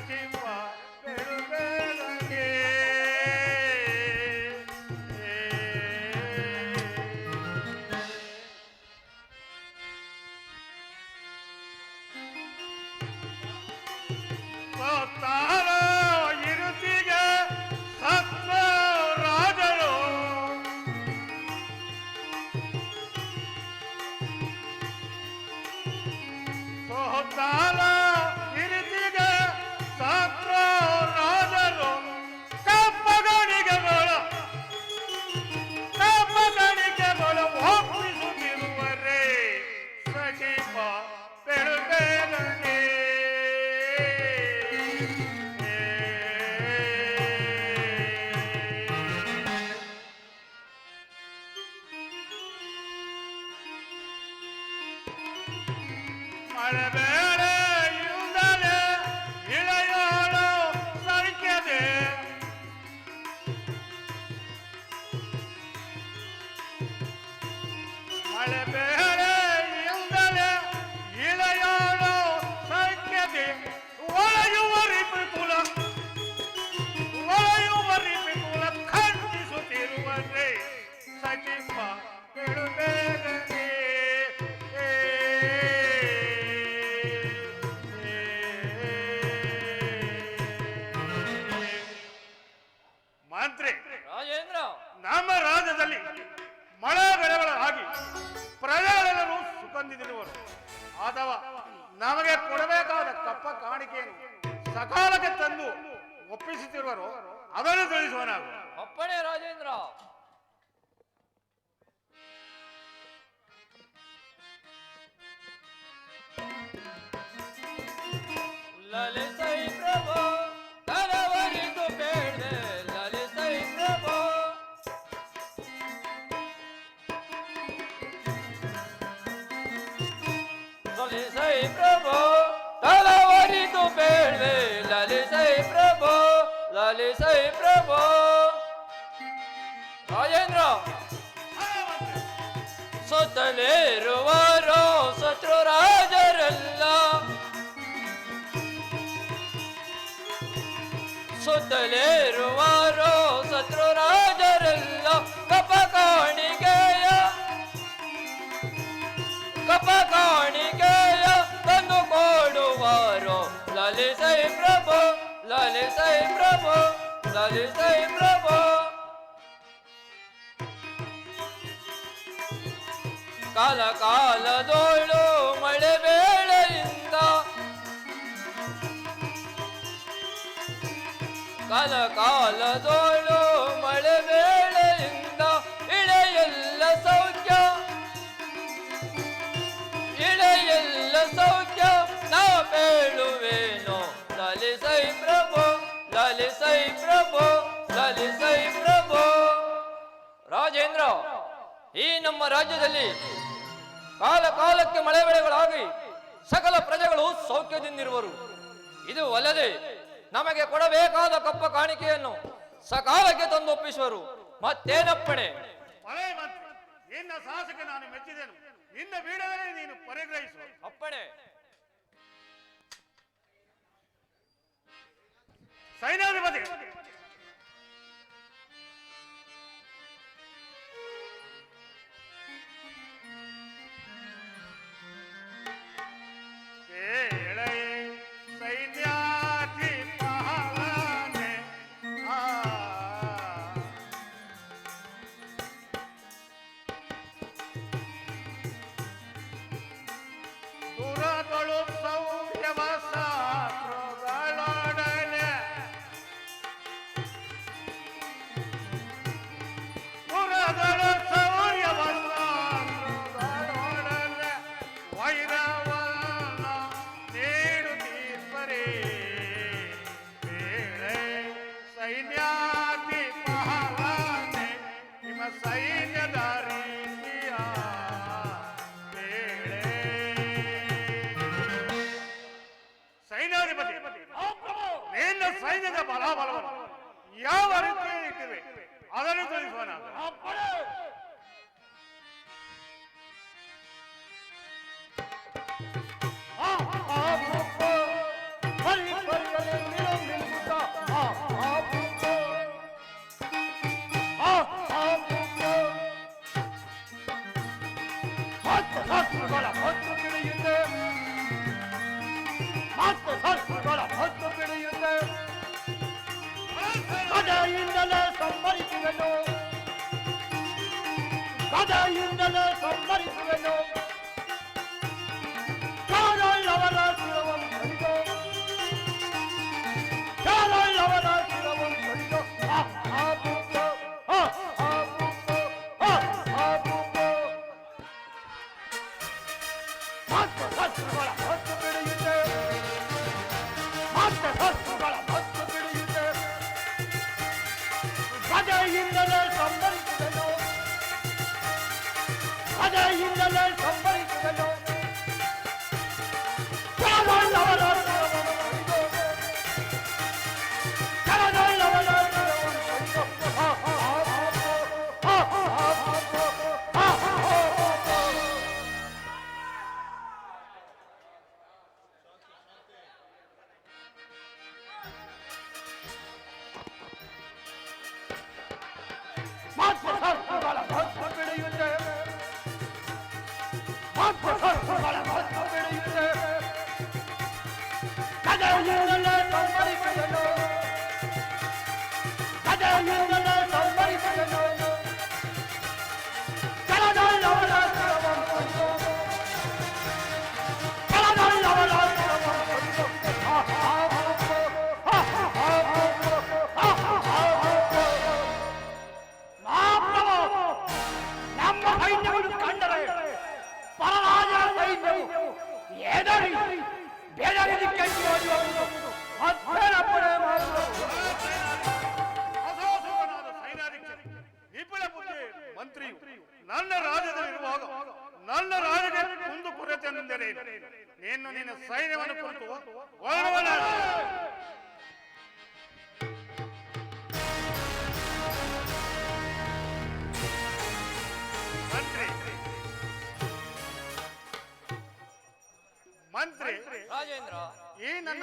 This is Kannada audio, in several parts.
Jim. வாழவே ಅಪ್ಪ ಕಾಣಿಕೆಯನ್ನು ಸಕಾಲಕ್ಕೆ ತಂದು ಒಪ್ಪಿಸುತ್ತಿರುವರು ಅದನ್ನು ತಿಳಿಸುವ ನಾವು ಒಪ್ಪಣೆ ರಾಜೇಂದ್ರ ಲಲಿತೈ ತಲವರಿದು ಬೇಳ್ವೆ ಲಲಿಸೈ ಪ್ರಭು ಲಲಿಸೈ ಪ್ರಭು. ರಾಜೇಂದ್ರ ಸುತ್ತಲೇರುವರು ಶತ್ರು ರಾಜರೆಲ್ಲ. ಸುತ್ತಲೇರುವರು ಶತ್ರು ರಾಜರೆಲ್ಲ ಕಪ ಕಾಣಿಕೆಯ ಕಪ ಕಾಣಿಕೆಯ ಲಲಿಸೈ ಪ್ರಭು ಕಾಲ ಕಾಲದೋಳು ಮಳೆ ಬೇಳೆಯಿಂದ ಕಾಲ ಕಾಲದೋಳು ಈ ನಮ್ಮ ರಾಜ್ಯದಲ್ಲಿ ಕಾಲ ಕಾಲಕ್ಕೆ ಮಳೆ ಬೆಳೆಗಳಾಗಿ ಸಕಲ ಪ್ರಜೆಗಳು ಸೌಖ್ಯದಿಂದಿರುವರು. ಇದು ಅಲ್ಲದೆ ನಮಗೆ ಕೊಡಬೇಕಾದ ಕಪ್ಪ ಕಾಣಿಕೆಯನ್ನು ಸಕಾಲಕ್ಕೆ ತಂದು ಒಪ್ಪಿಸುವರು ಮತ್ತೇನಪ್ಪಣೆ ಮಂತ್ರಿ ನಿನ್ನ ಸಾಹಸಕ್ಕೆ ನಾನು ಮೆಚ್ಚಿದೆನು. ನಿನ್ನ ಬೀಡದಲ್ಲಿ ನೀನು ಪರಿಗ್ರಹಿಸು ಅಪ್ಪಣೆ? ಸೈನ್ಯಾಧಿಪತಿ. ಗದೆಯಿಂದಲೇ ಸಂಭರಿಸುವೆನು ಚಾರಳ್ಳವರ ಶಿರವನ್ನು ಕಡಿದು ಚಾರಳ್ಳವರ ಶಿರವನ್ನು ಕಡಿದು ಆ ಆ ಬುಕ್ಕು, ಆ ಆ ಬುಕ್ಕು, ಆ ಆ ಬುಕ್ಕು. ಮತ್ತೆ ಶತ್ರುಗಳ ಹೊತ್ತು ಬಿಡಿಯುತ್ತೆ パク。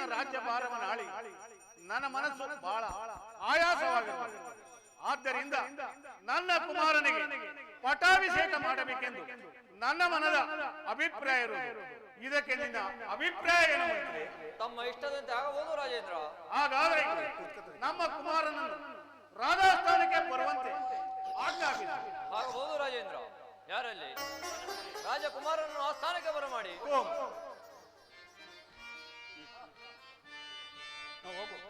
ನನ್ನ ರಾಜ್ಯ ಭಾರವನ್ನು ಆಳಿ ನನ್ನ ಮನಸ್ಸು ಬಹಳ ಆಯಾಸವಾಗಿದೆ ಆದ್ದರಿಂದ ನನ್ನ ಕುಮಾರನಿಗೆ ಪಟ್ಟಾಭಿಷೇಕ ಮಾಡಬೇಕೆಂದು ನನ್ನ ಮನದ ಅಭಿಪ್ರಾಯ ಇದಕ್ಕೆ ನಿನ್ನ ಅಭಿಪ್ರಾಯ ಏನು ತಮ್ಮ ಇಷ್ಟದಂತೆ ಆಗಬಹುದು ರಾಜೇಂದ್ರ. ಹಾಗಾದ್ರೆ ನಮ್ಮ ಕುಮಾರನನ್ನು ರಾಜಸ್ಥಾನಕ್ಕೆ ಬರುವಂತೆ ಆಗಬಹುದು ರಾಜೇಂದ್ರ. ಯಾರಲ್ಲಿ? ರಾಜಕುಮಾರನನ್ನು ಆ ಸ್ಥಾನಕ್ಕೆ ಬರಮಾಡಿ. ಹೋಗು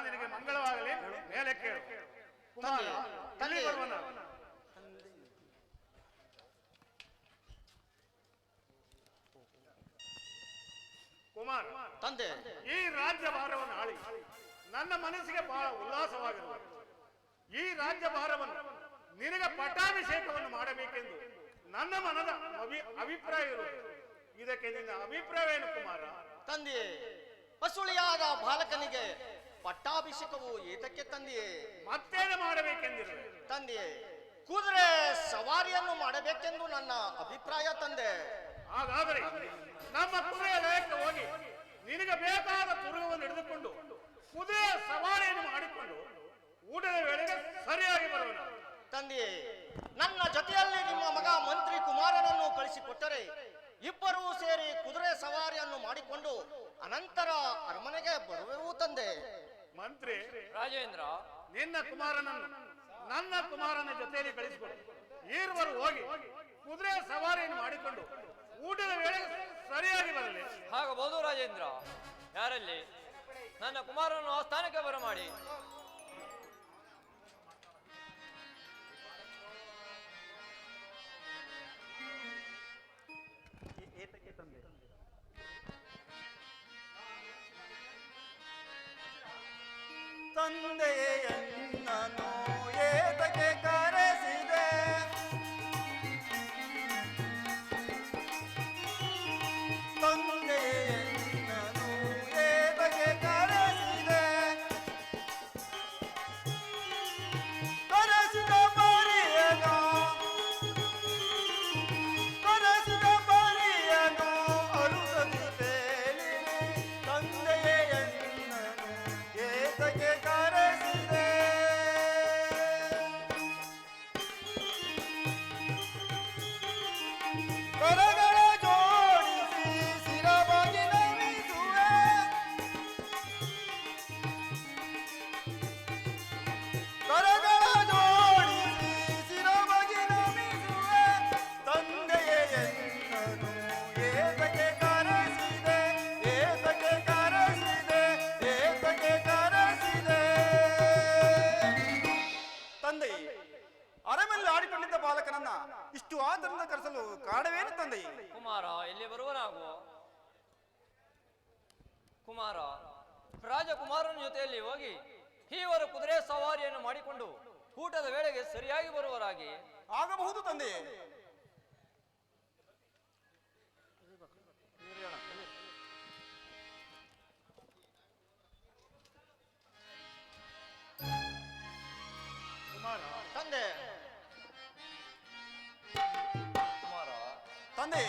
ನಿನಗೆ ಮಂಗಳವಾಗಲಿ ಮೇಲೆ ಕೇಳು. ಕುಮಾರ ಬರುವನ ಕುಮಾರ್ ತಂದೆ. ಈ ರಾಜ್ಯ ಭಾರವನ್ನು ಆಳಿ. ನನ್ನ ಮನಸ್ಸಿಗೆ ಬಹಳ ಉಲ್ಲಾಸವಾಗಿರುವ ಈ ರಾಜ್ಯ ಭಾರವನ್ನು ನಿನಗೆ ಪಟ್ಟಾಭಿಷೇಕವನ್ನು ಮಾಡಬೇಕೆಂದು ನನ್ನ ಮನದ ಅಭಿ- ಅಭಿಪ್ರಾಯ ಇರುವುದು. ಇದಕ್ಕೆ ನಿನ್ನ ಅಭಿಪ್ರಾಯವೇನು ಕುಮಾರ? ತಂದೆ ಪಸುಳಿಯಾದ ಬಾಲಕನಿಗೆ ಪಟ್ಟಾಭಿಷೇಕವು ಏತಕ್ಕೆ ತಂದೆಯೇ? ಮತ್ತೇನು ಮಾಡಬೇಕೆಂದಿರು? ತಂದೆಯೇ. ಕುದುರೆ ಸವಾರಿಯನ್ನು ಮಾಡಬೇಕೆಂದು ನನ್ನ ಅಭಿಪ್ರಾಯ ತಂದೆ. ಹಾಗಾದರೆ ನಮ್ಮ ಕುದುರೆಯ ಲಯಕ್ಕೆ ಹೋಗಿ ನಿನಗೆ ಬೇಕಾದ ತುರುಗವನ್ನು ಹಿಡಿದುಕೊಂಡು ಕುದುರೆ ಸವಾರಿಯನ್ನು ಮಾಡಿಕೊಂಡು ಊಟದ ವೇಳೆಗೆ ಸರಿಯಾಗಿ ಬರೋಣ. ತಂದೆಯೇ ನನ್ನ ಜೊತೆಯಲ್ಲಿ ನಿಮ್ಮ ಮಗ ಮಂತ್ರಿ ಕುಮಾರನನ್ನು ಕಳಿಸಿಕೊಟ್ಟರೆ ಇಬ್ಬರೂ ಸೇರಿ ಕುದುರೆ ಸವಾರಿಯನ್ನು ಮಾಡಿಕೊಂಡು ಅನಂತರ ಅರಮನೆಗೆ ಬರುವೆವು ತಂದೆ. ಮಂತ್ರಿ ರಾಜೇಂದ್ರ. ನಿನ್ನ ಕುಮಾರನನ್ನು ನನ್ನ ಕುಮಾರನ ಜೊತೆಯಲ್ಲಿ ಕಳಿಸಿಕೊಡು. ಈರುವರು ಹೋಗಿ ಕುದುರೆ ಸವಾರಿಯನ್ನು ಮಾಡಿಕೊಂಡು ಊಟದ ವೇಳೆ ಸರಿಯಾಗಿ ಬರಲಿ. ಹಾಗಬಹುದು ರಾಜೇಂದ್ರ. ಯಾರಲ್ಲಿ? ನನ್ನ ಕುಮಾರನನ್ನು ಆ ಸ್ಥಾನಕ್ಕೆ ಬರಮಾಡಿ. ತಂದೆಯನ್ನನು ಬರುವನಾಗು ಕುಮಾರ ರಾಜಕುಮಾರನ ಜೊತೆಯಲ್ಲಿ ಹೋಗಿ ಹೀವರು ಕುದುರೆ ಸವಾರಿಯನ್ನು ಮಾಡಿಕೊಂಡು ಊಟದ ವೇಳೆಗೆ ಸರಿಯಾಗಿ ಬರುವರಾಗಿ ಆಗಬಹುದು ತಂದೆ. ತಂದೆ. ಕುಮಾರ. ತಂದೆ.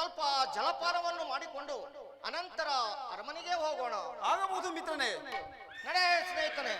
ಸ್ವಲ್ಪ ಜಲಪಾನವನ್ನು ಮಾಡಿಕೊಂಡು ಅನಂತರ ಅರಮನೆಗೆ ಹೋಗೋಣ. ಆಗಬಹುದು ಮಿತ್ರನೇ. ನಡೆ ಸ್ನೇಹಿತನೇ.